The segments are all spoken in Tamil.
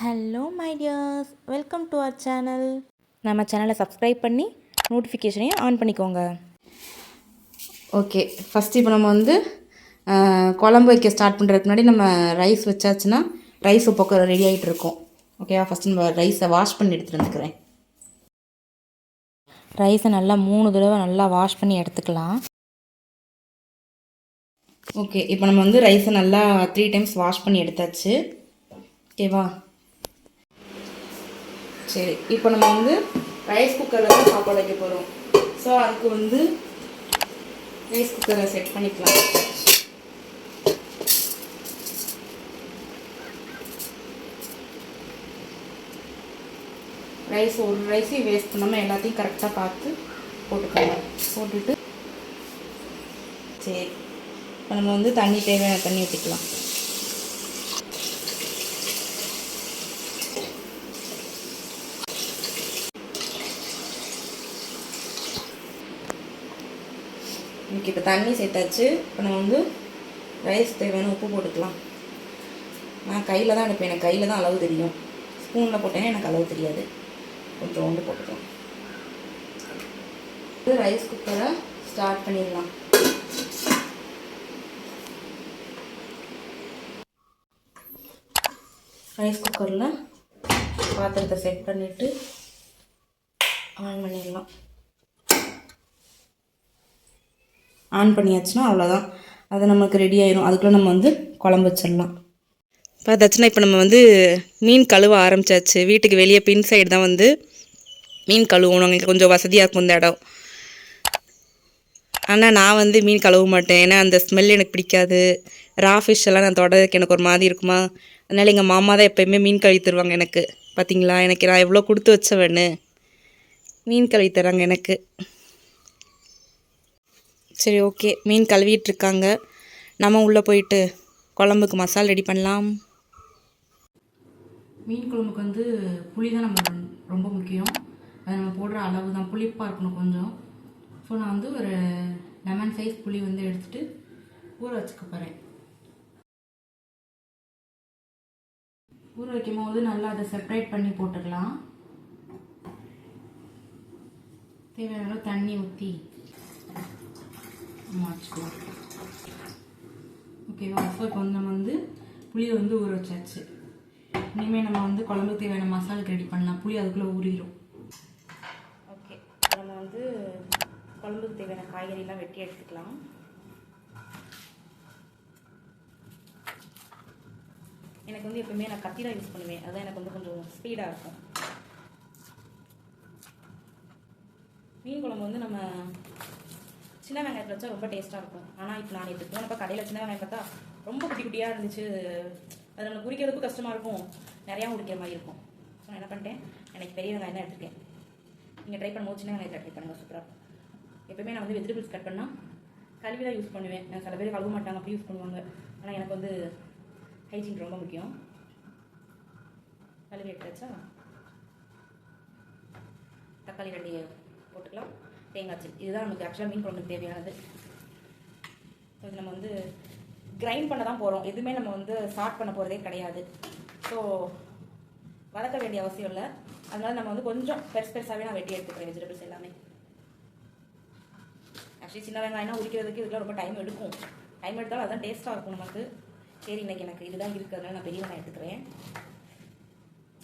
Hello my dears welcome to our channel நம்ம சேனலை சப்ஸ்கிரைப் பண்ணி நோட்டிஃபிகேஷனையும் ஆன் பண்ணிக்கோங்க. ஓகே ஃபஸ்ட்டு இப்போ நம்ம வந்து குழம்பு வைக்க ஸ்டார்ட் பண்ணுறதுக்கு முன்னாடி நம்ம ரைஸ் வச்சாச்சுன்னா ரைஸ் உப்பக்க ரெடி ஆகிட்டு இருக்கும். ஓகேவா ஃபஸ்ட்டு நம்ம ரைஸை வாஷ் பண்ணி எடுத்துகிட்டு வந்துக்கிறேன். ரைஸை நல்லா மூணு தடவை நல்லா வாஷ் பண்ணி எடுத்துக்கலாம். ஓகே இப்போ நம்ம வந்து ரைஸை நல்லா த்ரீ டைம்ஸ் வாஷ் பண்ணி எடுத்தாச்சு. ஓகேவா சரி இப்போ நம்ம வந்து ரைஸ் குக்கரில் தான் சாப்பாடு வைக்க போகிறோம் ஸோ அதுக்கு வந்து ரைஸ் குக்கரை செட் பண்ணிக்கலாம். ரைஸ் ஒரு ரைஸையும் வேஸ்ட் பண்ணாமல் எல்லாத்தையும் கரெக்டாக பார்த்து போட்டுக்கலாம் போட்டுட்டு சரி இப்போ நம்ம வந்து தண்ணி தேவையான தண்ணி ஊற்றிக்கலாம் இன்றைக்கி இப்போ தண்ணி சேர்த்தாச்சு. இப்போ நம்ம வந்து ரைஸ் தேவையான உப்பு போட்டுக்கலாம். நான் கையில் தான் எடுப்பேன் எனக்கு கையில் தான் அளவு தெரியும். ஸ்பூனில் போட்டேன்னா எனக்கு அளவு தெரியாது. கொஞ்சம் ஒன்று போட்டுக்கலாம். ரைஸ் குக்கரை ஸ்டார்ட் பண்ணிடலாம். ரைஸ் குக்கரில் பாத்திரத்தை செட் பண்ணிவிட்டு ஆன் பண்ணிடலாம். ஆன் பண்ணியாச்சுன்னா அவ்வளோதான் அது நமக்கு ரெடி ஆயிரும். அதுக்குள்ளே நம்ம வந்து குழம்பு வச்சிடலாம். பார்த்தாச்சுன்னா இப்போ நம்ம வந்து மீன் கழுவ ஆரம்பிச்சாச்சு. வீட்டுக்கு வெளியே பின் சைடு தான் வந்து மீன் கழுவணும். எங்களுக்கு கொஞ்சம் வசதியாக இருக்கும் இந்த இடம். ஆனால் நான் வந்து மீன் கழுவ மாட்டேன். ஏன்னா அந்த ஸ்மெல் எனக்கு பிடிக்காது. ரா ஃபிஷ் எல்லாம் நான் தொடருக்கு எனக்கு ஒரு மாதிரி இருக்குமா? அதனால் எங்கள் மாமா தான் எப்போயுமே மீன் கழுவி தருவாங்க எனக்கு. பார்த்தீங்களா எனக்கு நான் எவ்வளோ கொடுத்து வச்சவன்னு மீன் கழுவி தராங்க எனக்கு. சரி ஓகே. மீன் கழுவிட்டு இருக்காங்க நம்ம உள்ளே போயிட்டு குழம்புக்கு மசாலா ரெடி பண்ணலாம். மீன் குழம்புக்கு வந்து புளி தான் நம்ம ரொம்ப முக்கியம். அது நம்ம போடுற அளவு தான். புளிப்பாக இருக்கணும் கொஞ்சம். ஸோ நான் வந்து ஒரு லெமன் சைஸ் புளி வந்து எடுத்துட்டு ஊற வச்சுக்க போகிறேன் ஊற வைக்கும் போது நல்லா அதை செப்பரேட் பண்ணி போட்டுக்கலாம். தேவையான தண்ணி ஊற்றி மாற்றிக்கலாம் ஓகேவா ஸோ இப்போ வந்து நம்ம வந்து புளியை வந்து ஊற வச்சாச்சு. இனிமேல் நம்ம வந்து குழம்புக்கு தேவையான மசாலுக்கு ரெடி பண்ணலாம். புளி அதுக்குள்ளே ஊறிடும் ஓகே நம்ம வந்து குழம்புக்கு தேவையான காய்கறிலாம் வெட்டி எடுத்துக்கலாம். எனக்கு வந்து எப்பவுமே நான் கத்திரா யூஸ் பண்ணுவேன். அதான் எனக்கு வந்து கொஞ்சம் ஸ்பீடாக இருக்கும். மீன் குழம்பு வந்து நம்ம சின்ன வெங்காயத்தில் வச்சா ரொம்ப டேஸ்ட்டாக இருக்கும். ஆனால் இப்போ நான் நேற்று போனப்போ கடையில் சின்ன வெங்காயம் பார்த்தா ரொம்ப குட்டி குட்டியாக இருந்துச்சு. அது நம்ம குறிக்கிறதுக்கும் கஷ்டமாக இருக்கும். நிறையா உரிக்கிற மாதிரி இருக்கும். ஸோ நான் என்ன பண்ணிட்டேன்? எனக்கு பெரிய வெங்காயம் தான் எடுத்துருக்கேன். நீங்கள் ட்ரை பண்ணும்போது சின்ன வெங்காயத்தில் ட்ரை பண்ணுங்கள் சூப்பராக எப்போயுமே நான் வந்து வெஜிடபிள்ஸ் கட் பண்ணால் கழுவி தான் யூஸ் பண்ணுவேன். நான் சில பேர் கழுவ மாட்டாங்க அப்படி யூஸ் பண்ணுவாங்க. ஆனால் எனக்கு வந்து ஹைஜீன் ரொம்ப முக்கியம். கழுவி எடுத்தாச்சா? தக்காளி ரெண்டு போட்டுக்கலாம். தேங்காய் இதுதான் நமக்கு ஆக்சுவலாக மீன் குழம்புக்கு தேவையானது. ஸோ இது நம்ம வந்து கிரைண்ட் பண்ண தான் போகிறோம் எதுவுமே நம்ம வந்து ஸ்டார்ட் பண்ண போகிறதே கிடையாது. ஸோ வதக்க வேண்டிய அவசியம் இல்லை. அதனால நம்ம வந்து கொஞ்சம் பெருசு பெருசாகவே நான் வெட்டி எடுத்துக்கிறேன் வெஜிடபிள்ஸ் எல்லாமே. ஆக்சுவலி சின்ன வெங்காயம்னா உரிக்கிறதுக்கு இதெல்லாம் ரொம்ப டைம் எடுக்கும். டைம் எடுத்தாலும் அதுதான் டேஸ்ட்டாக இருக்கும் நமக்கு. சரி இன்னைக்கு எனக்கு இதுதான் இருக்குது நான் பெரிய வெங்காயம் எடுத்துக்கிறேன்.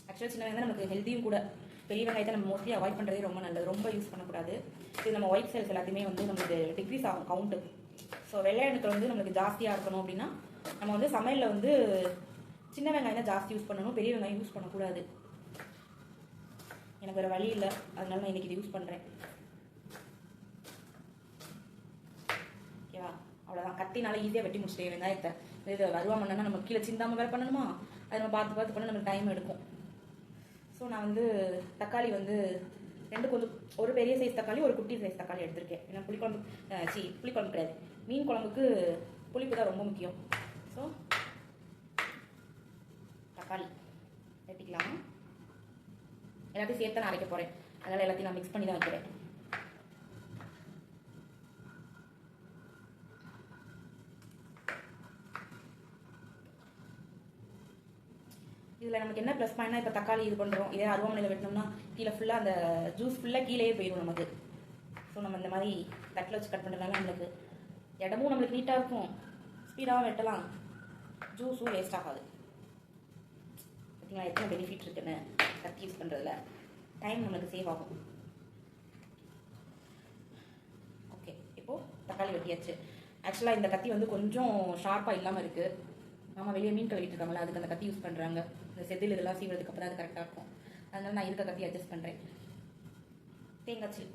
ஆக்சுவலாக சின்ன வெங்காயம் நமக்கு ஹெல்த்தியும் கூட. பெரிய வெங்காயத்தை நம்ம மோஸ்ட்லி அவாய்ட் பண்ணுறதே ரொம்ப நல்லது. ரொம்ப யூஸ் பண்ணக்கூடாது. இது நம்ம ஒயிட் செல்ஸ் எல்லாத்தையுமே வந்து நமக்கு டிக்ரீஸ் ஆகும் கவுண்ட்டு ஸோ வெள்ளை அணுக்கள் வந்து நம்மளுக்கு ஜாஸ்தியாக இருக்கணும் அப்படின்னா நம்ம வந்து சமையலில் வந்து சின்ன வெங்காயம் தான் ஜாஸ்தி யூஸ் பண்ணணும். பெரிய வெங்காயம் யூஸ் பண்ணக்கூடாது. எனக்கு வேறு வழி இல்லை. அதனால நான் இன்றைக்கி இது யூஸ் பண்ணுறேன் ஓகேவா அவ்வளோதான் கத்தினால ஈஸியாக வெட்டி முடிச்சிட்டேன் வெங்காயத்தை. இது வருவா பண்ணனா நம்ம கீழே சிந்தாமல் வேறு பண்ணணுமா? அது நம்ம பார்த்து பார்த்து பண்ண நமக்கு டைம் எடுக்கும். ஸோ நான் வந்து தக்காளி வந்து ரெண்டு கொஞ்சம் ஒரு பெரிய சைஸ் தக்காளி ஒரு குட்டி சைஸ் தக்காளி எடுத்திருக்கேன். ஏன்னா புளிக்குழம்பு சி புளிக்குழம்பு கிடையாது. மீன் குழம்புக்கு புளிப்பு தான் ரொம்ப முக்கியம். ஸோ தக்காளி வெட்டிக்கலாம் எல்லாத்தையும் சேர்த்து நான் அரைக்க போகிறேன் அதனால் எல்லாத்தையும் நான் மிக்ஸ் பண்ணி தான் வைக்கிறேன். இதில் நமக்கு என்ன ப்ளஸ் பாயிண்ட்னா இப்போ தக்காளி இது பண்ணுறோம் இதே அருவாமனையில் வெட்டினோம்னா கீழே ஃபுல்லாக அந்த ஜூஸ் ஃபுல்லாக கீழேயே போயிடும் நமக்கு. ஸோ நம்ம இந்த மாதிரி தட்டில் வச்சு கட் பண்ணுறதுனால நம்மளுக்கு இடமும் நம்மளுக்கு நீட்டாக இருக்கும். ஸ்பீடாகவும் வெட்டலாம். ஜூஸும் வேஸ்ட் ஆகாது. பார்த்தீங்களா எத்தனை பெனிஃபிட் இருக்குன்னு கத்தி யூஸ் பண்ணுறதுல டைம் நம்மளுக்கு சேவ் ஆகும். ஓகே இப்போது தக்காளி வெட்டியாச்சு. ஆக்சுவலாக இந்த கத்தி வந்து கொஞ்சம் ஷார்ப்பாக இல்லாமல் இருக்குது நம்ம வெளியே மீன் கழுவிட்டு இருக்காங்களா அதுக்கு அந்த கத்தி யூஸ் பண்ணுறாங்க இந்த செதில் இதெல்லாம் சீவுறதுக்கு அப்புறம் அது கரெக்டாக இருக்கும். அதனால நான் இருக்க கத்தி அட்ஜஸ்ட் பண்ணுறேன் தேங்காய் சில்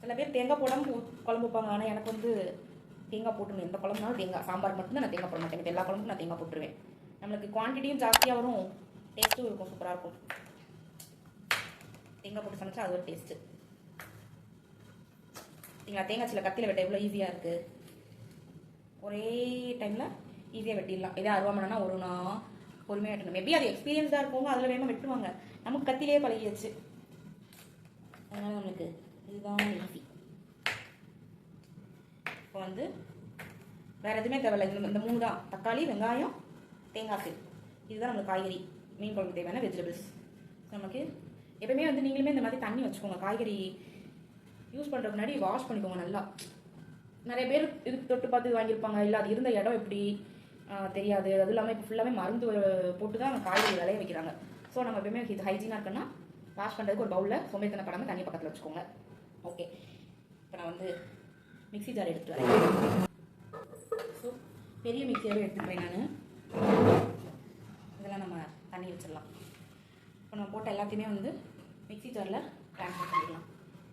சில பேர் தேங்காய் போடாமல் குழம்பு வைப்பாங்க. ஆனால் எனக்கு வந்து தேங்காய் போட்டுணும் எந்த குழம்புனாலும் தேங்காய். சாம்பார் மட்டும்தான் நான் தேங்காய் போட மாட்டேன். எல்லா குழம்புக்கும் நான் தேங்காய் போட்டுருவேன். நம்மளுக்கு குவான்டிட்டியும் ஜாஸ்தியாக வரும். டேஸ்ட்டும் இருக்கும். சூப்பராக இருக்கும். தேங்காய் போட்டு சமைச்சா அது ஒரு டேஸ்ட்டு சரிங்களா தேங்காய் சில கத்தியில் வெட்ட எவ்வளோ ஈஸியாக இருக்குது ஒரே டைமில் ஈஸியாக வெட்டிடலாம். இதே அருவாமனைனா ஒரு நாள். பொறுமையாக வெட்டணும் மேபி அது எக்ஸ்பீரியன்ஸாக இருக்கவங்க அதில் வேகமாக வெட்டுவாங்க நமக்கு கத்திலே பழகியாச்சு அதனால் நம்மளுக்கு இதுதான் ஈஸி இப்போ வந்து வேறு எதுவுமே தேவையில்ல. இந்த இந்த மூணு தான். தக்காளி வெங்காயம் தேங்காய் சீர் இதுதான் நம்மளுக்கு காய்கறி. மீன் குழம்பு தேவையான வெஜிடபிள்ஸ் நமக்கு எப்பவுமே வந்து நீங்களுமே இந்த மாதிரி தண்ணி வச்சுக்கோங்க. காய்கறி யூஸ் பண்ணுறதுக்கு முன்னாடி வாஷ் பண்ணிக்கோங்க நல்லா. நிறைய பேர் இதுக்கு தொட்டு பார்த்து வாங்கியிருப்பாங்க. இல்லை அது இருந்த இடம் எப்படி? தெரியாது. அதுவும் இல்லாமல் இப்போ ஃபுல்லாகவே மருந்து போட்டு தான் காய்கறி விளைய வைக்கிறாங்க. ஸோ நம்ம எப்பவுமே இது ஹைஜீனாக இருக்குன்னா வாஷ் பண்ணுறதுக்கு ஒரு பவுலில் சோம்பேறித்தனை படாமல் தண்ணி பக்கத்தில் வச்சுக்கோங்க. ஓகே இப்போ நான் வந்து மிக்ஸி ஜார் எடுத்துட்டு வரேன். ஸோ பெரிய மிக்சியாகவே எடுத்துக்கிறேன் நான். இதெல்லாம் நம்ம தண்ணி வச்சிடலாம். இப்போ நம்ம போட்ட எல்லாத்தையுமே வந்து மிக்ஸி ஜாரில் ட்ரான்ஸ்ஃபர் பண்ணிடலாம்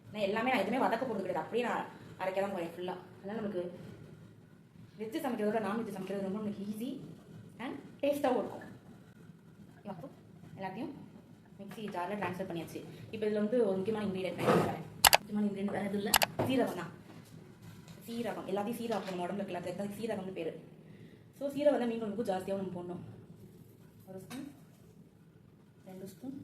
ஏன்னா எல்லாமே நான் எதுவுமே வதக்க போகிறது கிடையாது. அப்படியே நான் அரைக்க தான் போகிறேன் ஃபுல்லாக அதனால் நமக்கு வெஜ்ஜு சமைக்கிறதோட நான்வெஜ் சமைக்கிறது ரொம்ப நமக்கு ஈஸி அண்ட் டேஸ்ட்டாகவும் இருக்கும். அப்போ எல்லாத்தையும் மிக்ஸி ஜாரில் ட்ரான்ஸ்ஃபர் பண்ணியாச்சு. இப்போ இதில் வந்து ஒரு முக்கியமான இன்க்ரீடியன்ட் நான் முக்கியமான இன்க்ரீடியன்ட் வேறு எதுவும் இல்லை. சீரகம் தான் சீரகம். எல்லாத்தையும் சீரகம் நம்ம உடம்புல இருக்கலாம் அதுக்கு சீரகம்னு பேர். ஸோ சீரகம் தான் மீன் குழம்புக்கு ஜாஸ்தியாக நம்ம போடணும். ஒரு ஸ்பூன் ரெண்டு ஸ்பூன்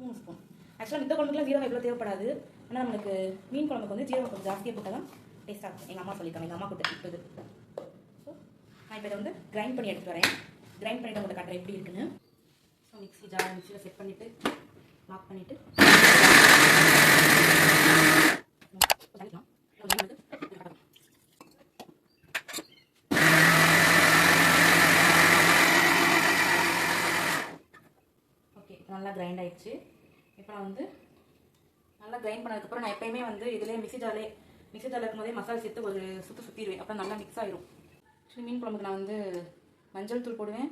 மூணு ஸ்பூன் ஆக்சுவலாக மித்த குழம்புக்குலாம் சீரகம் எவ்வளோ தேவைப்படாது. ஆனால் நம்மளுக்கு மீன் குழம்புக்கு வந்து சீரகம் கொஞ்சம் ஜாஸ்தியாக போட்டால் தான் டேஸ்ட்டாக இருக்கும் எங்கள் அம்மா சொல்லியிருக்காங்க எங்கள் அம்மா கிட்ட இப்போ இது ஸோ நான் இப்போ இதை வந்து கிரைண்ட் பண்ணி எடுத்துட்டு வரேன். கிரைண்ட் பண்ணிட்டு உங்களுக்கு கட்டுறேன் எப்படி இருக்குன்னு. ஸோ மிக்ஸி ஜார் மிக்ஸியில் செட் பண்ணிவிட்டு லாக் பண்ணிவிட்டு ஓகே நல்லா கிரைண்ட் ஆயிடுச்சு. இப்போ நான் வந்து நல்லா கிரைண்ட் பண்ணதுக்கப்புறம் நான் எப்பயுமே வந்து இதுலேயே மிக்சி ஜாலே மிக்ஸி ஜாலில் இருக்கும்போதே மசாலா சேர்த்து ஒரு சுற்று சுற்றிடுவேன் அப்புறம் நல்லா மிக்ஸ் ஆயிரும். ஆக்சுவலி மீன் குழம்புக்கு நான் வந்து மஞ்சள் தூள் போடுவேன்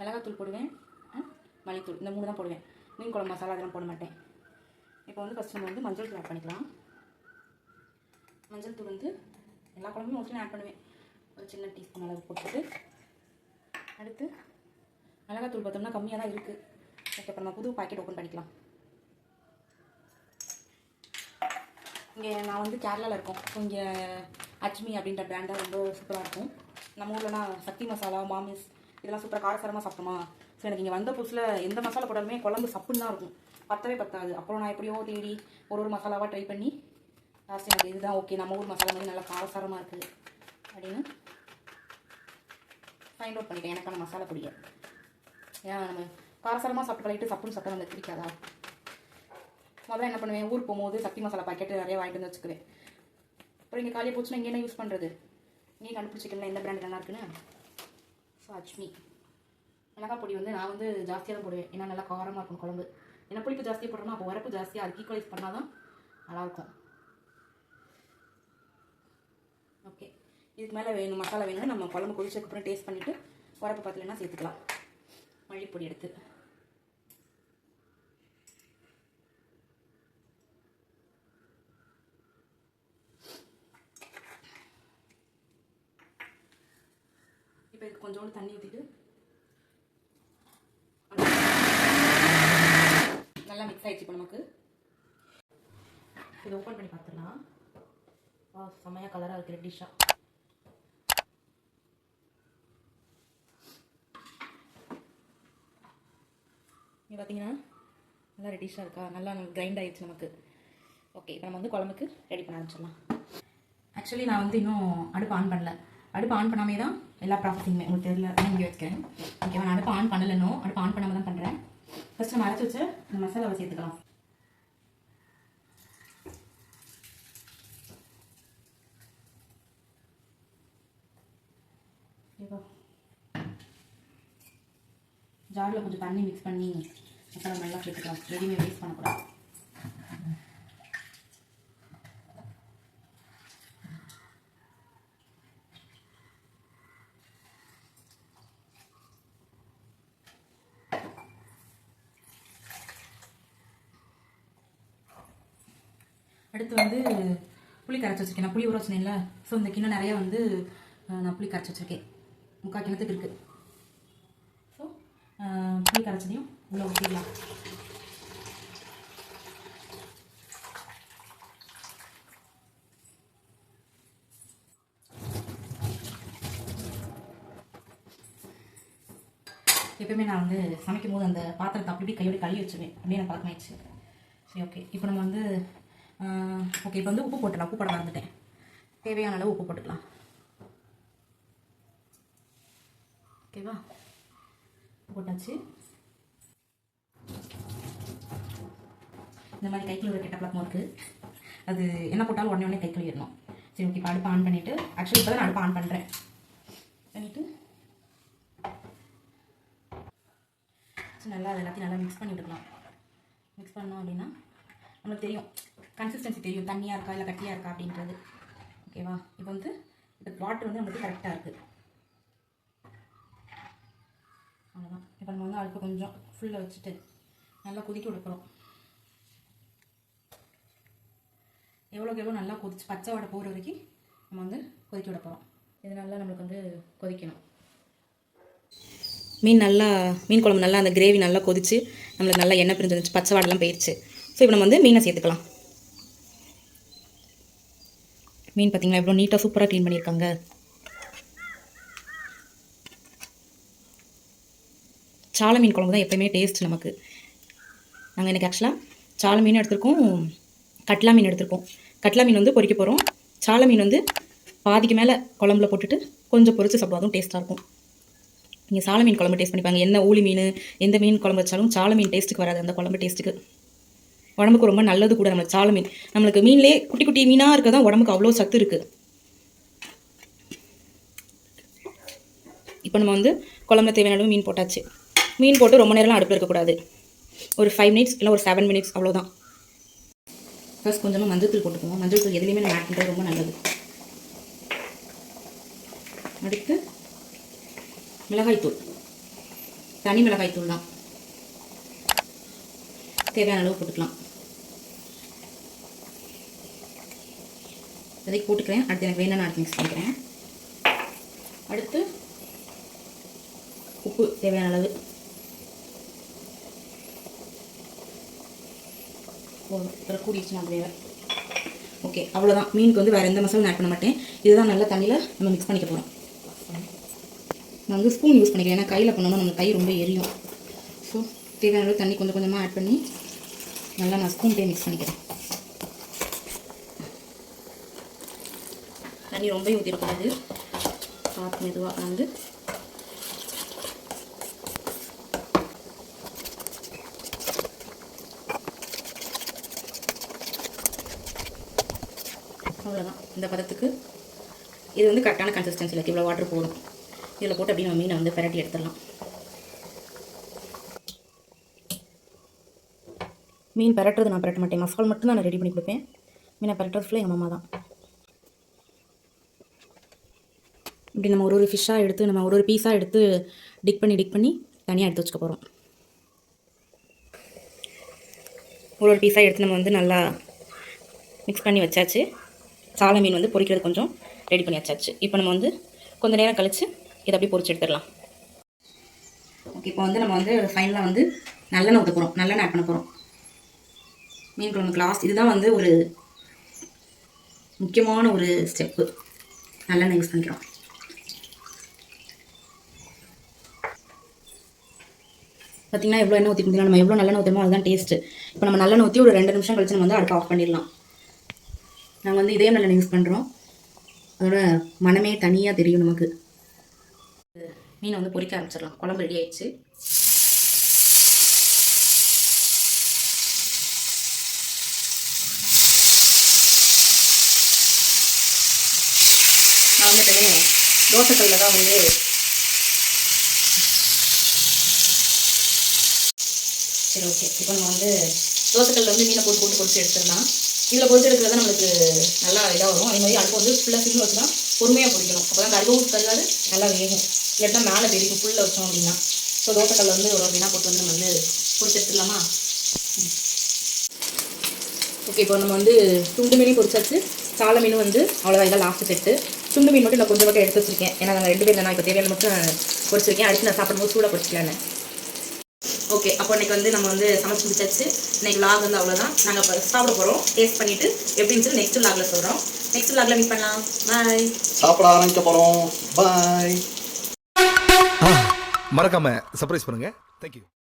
மிளகாத்தூள் போடுவேன் ஆ, மல்லித்தூள் இந்த மூணு தான் போடுவேன். மீன் குழம்பு மசாலா அதெல்லாம் போட மாட்டேன். இப்போ வந்து ஃபஸ்ட் நம்ம வந்து மஞ்சள் தூள் ஆட் பண்ணிக்கலாம். மஞ்சள் தூள் வந்து எல்லா குழம்பும் மோஸ்ட்லி ஆட் பண்ணுவேன். ஒரு சின்ன டீஸ்பூன் அளவு போட்டுட்டு. அடுத்து மிளகாத்தூள் பார்த்தோம்னா கம்மியாக தான் இருக்குது ஓகே நான் நம்ம புது பாக்கெட் ஓப்பன் பண்ணிக்கலாம். இங்கே நான் வந்து கேரளாவில் இருக்கோம். ஸோ இங்கே அஜ்மி அப்படின்ற பிராண்டாக ரொம்ப சூப்பராக இருக்கும். நம்ம ஊர்லலாம் சக்தி மசாலா மாமிஸ் இதெல்லாம் சூப்பராக காரசாரமாக சாப்பிட்டோமா? ஸோ எனக்கு இங்கே வந்த புதுசில் எந்த மசாலா போட்டாலுமே குழம்பு சப்புன்னு தான் இருக்கும். பத்தவே பத்தாது. அப்புறம் நான் எப்படியோ தேடி ஒரு ஒரு மசாலாவாக ட்ரை பண்ணி லாஸ்ட் எனக்கு இதுதான் ஓகே நம்ம ஊர் மசாலா மாதிரி நல்லா காரசாரமாக இருக்குது அப்படின்னு ஃபைண்ட் அவுட் பண்ணிட்டேன். எனக்கான மசாலா பொடியை. ஏன் நம்ம காரசாரமாக சாப்பிட்டு பழகிட்டு சப்புன்னு சாப்பிட்டா நம்மளுக்கு பிடிக்காதா? முதல்ல என்ன பண்ணுவேன் ஊருக்கு போகும்போது சக்தி மசாலா பாக்கெட்டு நிறைய வாங்கிட்டு வந்து வச்சுக்குவேன். அப்புறம் இங்கே காலியாக போச்சுன்னா இங்கே என்ன யூஸ் பண்ணுறது நீ கண்டுபிடிச்சிக்கலாம் எந்த பிராண்ட் நல்லா இருக்குன்னு. ஸோ அச்மி மிளகாய் பொடி வந்து நான் வந்து ஜாஸ்தியாக தான் போடுவேன். ஏன்னா நல்லா காரமாக இருக்கும் குழம்பு. என்ன புளிப்பு ஜாஸ்தியாக போடுறோமோ அப்போ உரப்பு ஜாஸ்தியாக அது ஈக்குவலைஸ் பண்ணால் தான் நல்லாயிருக்கும். ஓகே இதுக்கு மேலே வேணும் மசாலா வேணும்னா நம்ம குழம்பு கொதிச்சதுக்கப்புறம் டேஸ்ட் பண்ணிவிட்டு உரப்பு பார்த்துலன்னா சேர்த்துக்கலாம். மல்லிப்பொடி எடுத்து. இப்போ இதுக்கு கொஞ்சோண்டு தண்ணி ஊற்றிட்டு நல்லா மிக்ஸ் ஆகிடுச்சு இப்போ நமக்கு. இது ஓப்பன் பண்ணி பார்த்துடலாம் வா செம்மையாக கலராக இருக்குது ரெட்டிஷாக இங்கே பார்த்தீங்கன்னா நல்லா ரெட்டிஷாக இருக்கா? நல்லா கிரைண்ட் ஆகிடுச்சு நமக்கு. ஓகே இப்போ நம்ம வந்து குழம்புக்கு ரெடி பண்ண ஆரம்பிச்சிடலாம். ஆக்சுவலி நான் வந்து இன்னும் அடுப்பு ஆன் பண்ணல. அடுப்பு ஆன் பண்ணாமே தான் எல்லா ப்ராசஸிங்குமே உங்களுக்கு தெரியல நான் இங்கே வச்சுக்கிறேன் ஓகேவா நான் அடுப்பு ஆன் பண்ணலனோ அடுப்பு ஆன் பண்ணாமல் தான் பண்ணுறேன் ஃபஸ்ட் நம்ம அரைச்சி வச்சு இந்த மசாலாவை சேர்த்துக்கலாம் ஜாரில் கொஞ்சம் தண்ணி மிக்ஸ் பண்ணி மசாலா நல்லா சேர்த்துக்கலாம். எதுவுமே வேஸ்ட் பண்ணக்கூடாது. அடுத்து வந்து புளி கரைச்சி வச்சுருக்கேன். நான் புளி ஊற வச்சுனேன்ல ஸோ இந்த கிண்ணம் நிறையா வந்து நான் புளி கரைச்சி வச்சுருக்கேன். முக்கால் கிணத்துக்கு இருக்குது ஸோ புளி கரைச்சதையும் உள்ளே ஊற்றிக்கலாம் எப்பயுமே நான் வந்து சமைக்கும் போது அந்த பாத்திரத்தை அப்படி இப்படி கையோடு கழுவி வச்சுருவேன். அப்படியே எனக்கு பழக்கமாயிடுச்சு. சரி ஓகே இப்போ நம்ம வந்து ஓகே இப்போ வந்து உப்பு போட்டுடலாம். உப்பு போட மறந்துட்டேன். தேவையான அளவு உப்பு போட்டுக்கலாம். ஓகேவா போட்டாச்சு. இந்த மாதிரி கைக்குள்ள ஒரு கெட்ட பழக்கம் இருக்குது அது என்ன போட்டாலும் உடனே உடனே கை கழுவிடணும் சரி ஓகே இப்போ அடுப்பு ஆன் பண்ணிவிட்டு ஆக்சுவலி இப்போ தான் நான் அடுப்பு ஆன் பண்ணுறேன் பண்ணிவிட்டு ஸோ நல்லா அது எல்லாத்தையும் நல்லா மிக்ஸ் பண்ணி விட்டுக்கலாம். மிக்ஸ் பண்ணோம் அப்படின்னா நம்மளுக்கு தெரியும். கன்சிஸ்டன்சி தெரியும். தண்ணியாக இருக்கா இல்லை கட்டியாக இருக்கா அப்படின்றது. ஓகேவா இப்போ வந்து இந்த வாட்டர் வந்து நம்மளுக்கு கரெக்டாக இருக்குது அவ்வளோதான் இப்போ நம்ம வந்து அடுப்பு கொஞ்சம் ஃபுல்லாக வச்சுட்டு நல்லா கொதிக்க விடுக்கிறோம் எவ்வளோக்கு எவ்வளோ நல்லா கொதிச்சு பச்சை வடை போகிற வரைக்கும் நம்ம வந்து கொதிக்க விட போகிறோம் இது நல்லா நம்மளுக்கு வந்து கொதிக்கணும். மீன் நல்லா மீன் குழம்பு நல்லா அந்த கிரேவி நல்லா கொதிச்சு நம்மளுக்கு நல்லா எண்ணெய் பிரிஞ்சு வந்துச்சு. பச்சை வாடெல்லாம் போயிடுச்சு ஸோ இப்போ நம்ம வந்து மீனை சேர்த்துக்கலாம். மீன் பார்த்தீங்களா? எவ்வளோ நீட்டாக சூப்பராக க்ளீன் பண்ணியிருக்காங்க. சாலை மீன் குழம்பு தான் எப்பயுமே டேஸ்ட் நமக்கு. நாங்கள் எனக்கு ஆக்சுவலாக சாலை மீன் எடுத்திருக்கோம் கட்லா மீன் எடுத்திருக்கோம். கட்லா மீன் வந்து பொறிக்க போகிறோம் சாலை மீன் வந்து பாதிக்கு மேலே குழம்புல போட்டுட்டு கொஞ்சம் பொறிச்சு சாப்பிடுவோம். அதுவும் டேஸ்ட்டாக இருக்கும். நீங்கள் சால மீன் குழம்பு டேஸ்ட் பண்ணிப்பாங்க. என்ன ஊளி மீன் எந்த மீன் குழம்பு வச்சாலும் சால மீன் டேஸ்ட்டுக்கு வராது. அந்த குழம்பு டேஸ்ட்டுக்கு உடம்புக்கு ரொம்ப நல்லது கூட நம்மளுக்கு. சால மீன். நம்மளுக்கு மீன்லேயே குட்டி குட்டி மீனாக இருக்க தான் உடம்புக்கு அவ்வளோ சத்து இருக்குது இப்போ நம்ம வந்து குழம்புல தேவையான அளவு மீன் போட்டாச்சு. மீன் போட்டு ரொம்ப நேரம்லாம் அடுப்பில் இருக்கக்கூடாது. ஒரு ஃபைவ் மினிட்ஸ் இல்லை ஒரு செவன் மினிட்ஸ் அவ்வளோதான் ஃபஸ்ட் கொஞ்சமாக மஞ்சள் தூள் போட்டுக்குவோம் மஞ்சள் தூள் எதுலேயுமே நம்ம ஆட் பண்ணுறது ரொம்ப நல்லது. அடுத்து மிளகாய்த்தூள். தனி மிளகாய்த்தூள் தான். தேவையான அளவு போட்டுக்கலாம். அதை போட்டுக்கிறேன். அடுத்து எனக்கு வேணும்னு அடுத்து மிக்ஸ் பண்ணிக்கிறேன். அடுத்து உப்பு தேவையான அளவு. போதும். கூடிடுச்சுன்னா அப்படியே ஓகே அவ்வளோதான் மீனுக்கு வந்து வேறு எந்த மசாலும் ஆட் பண்ண மாட்டேன். இதுதான் நல்லா தண்ணியில் நம்ம மிக்ஸ் பண்ணிக்க போகிறோம் நான் வந்து ஸ்பூன் யூஸ் பண்ணிக்கிறேன். ஏன்னா கையில் பண்ணோம்னா நம்ம கை ரொம்ப எரியும். ஸோ தேவையான அளவு தண்ணி கொஞ்சம் கொஞ்சமாக ஆட் பண்ணி நல்லா நான் ஸ்பூன்லேயே மிக்ஸ் பண்ணிக்கிறேன். தண்ணி ரொம்ப ஊற்றிடக்கூடாது பார்த்து மெதுவாக வந்து. அவ்வளோதான் இந்த பதத்துக்கு இது வந்து கரெக்டான கன்சிஸ்டன்சியில் இவ்வளோ வாட்டர் போடும் இதில் போட்டு அப்படியே நம்ம மீனை வந்து பிரட்டி எடுத்துடலாம். மீன் பரட்டுறது நான் பரட்ட மாட்டேன். மசால் மட்டும் தான் நான் ரெடி பண்ணி கொடுப்பேன். மீனை பரட்டுறது ஃபுல்லாக எங்கள் அம்மா தான் இப்படி நம்ம ஒரு ஒரு ஃபிஷ்ஷாக எடுத்து நம்ம ஒரு ஒரு பீஸாக எடுத்து டிக் பண்ணி டிக் பண்ணி தனியாக எடுத்து வச்சுக்க போகிறோம் ஒரு ஒரு பீஸாக எடுத்து நம்ம வந்து நல்லா மிக்ஸ் பண்ணி வச்சாச்சு. சாலை மீன் வந்து பொரிக்கிறது கொஞ்சம் ரெடி பண்ணி வச்சாச்சு. இப்போ நம்ம வந்து கொஞ்ச நேரம் கழித்து இதை அப்படியே பொரிச்சு எடுத்துடலாம். ஓகே இப்போ வந்து நம்ம வந்து ஃபைனலாக வந்து நல்லெண்ணெய் ஊற்ற போகிறோம் நல்லெண்ணெய் ஆட் பண்ண போகிறோம் மீன் குழம்புக்கு லாஸ்ட் இதுதான் வந்து ஒரு முக்கியமான ஒரு ஸ்டெப்பு நல்லெண்ணெய் யூஸ் பண்ணிக்கிறோம். பார்த்திங்கன்னா எவ்வளோ எண்ணெய் ஊற்றி பார்த்தீங்கன்னா நம்ம எவ்வளோ நல்லெண்ணெய் ஊற்றுமோ அதுதான் டேஸ்ட்டு இப்போ நம்ம நல்லெண்ணெய் ஊற்றி ஒரு ரெண்டு நிமிஷம் கழிச்சு நம்ம வந்து அடுப்பு ஆஃப் பண்ணிடலாம். நாங்கள் வந்து இதே நல்லெண்ணெய் யூஸ் பண்ணுறோம் அதோட மனமே தனியாக தெரியும் நமக்கு. மீனை வந்து பொறிக்க ஆரம்பிச்சிடலாம். குழம்பு ரெடி ஆயிடுச்சு. நான் வந்து தோசை கல்லில் தான் வந்து சரி ஓகே இப்போ நம்ம வந்து தோசைக்கல்லில் வந்து மீனை போட்டு போட்டு பொரிச்சு எடுத்துடலாம். இதில் பொரிச்சு எடுக்கிறது தான் நம்மளுக்கு நல்லா இதாக வரும். அதே மாதிரி அடுப்பு வந்து ஃபுல்லாக சிம்மில் வச்சு தான் பொறுமையாக பிடிக்கணும் அப்போ தான் கருகவும் கல்லாது நல்லா வேகும். இல்லாட்டா மேலே தெரியும் ஃபுல்லாக வச்சோம் அப்படின்னா. ஸோ தோசைக்கல்ல வந்து ஒரு வீணாக போட்டு வந்து நம்ம வந்து பொரிச்சு எடுத்துடலாமா? ஓகே இப்போ நம்ம வந்து துண்டு மீனையும் பொரிச்சாச்சு சால மீனும் வந்து அவ்வளோதான் இதான் லாஸ்ட் செட்டு. துண்டு மீன் மட்டும் நான் கொஞ்சம் மட்டும் எடுத்து வச்சிருக்கேன். ஏன்னா நாங்கள் ரெண்டு பேர் நான் இப்போ தேவையான மட்டும் பொரிச்சிருக்கேன் அடுத்து நான் சாப்பிடும்போது சூடாக பொரிச்சிக்கலான்னு ஓகே அப்போ இன்னைக்கு வந்து நம்ம வந்து சமைச்சு முடிச்சாச்சு. இன்னைக்கு லாக் வந்து அவ்வளோதான் நாங்கள் இப்போ சாப்பிட போகிறோம் டேஸ்ட் பண்ணிட்டு எப்படின்னு சொல்லி நெக்ஸ்ட் லாகில் சொல்கிறோம் நெக்ஸ்ட் லாகில் மீட் பண்ணலாம். பாய் சாப்பிட ஆரம்பிக்க போகிறோம் பாய் மறக்காம சர்ப்ரைஸ் பண்ணுங்க. தேங்க்யூ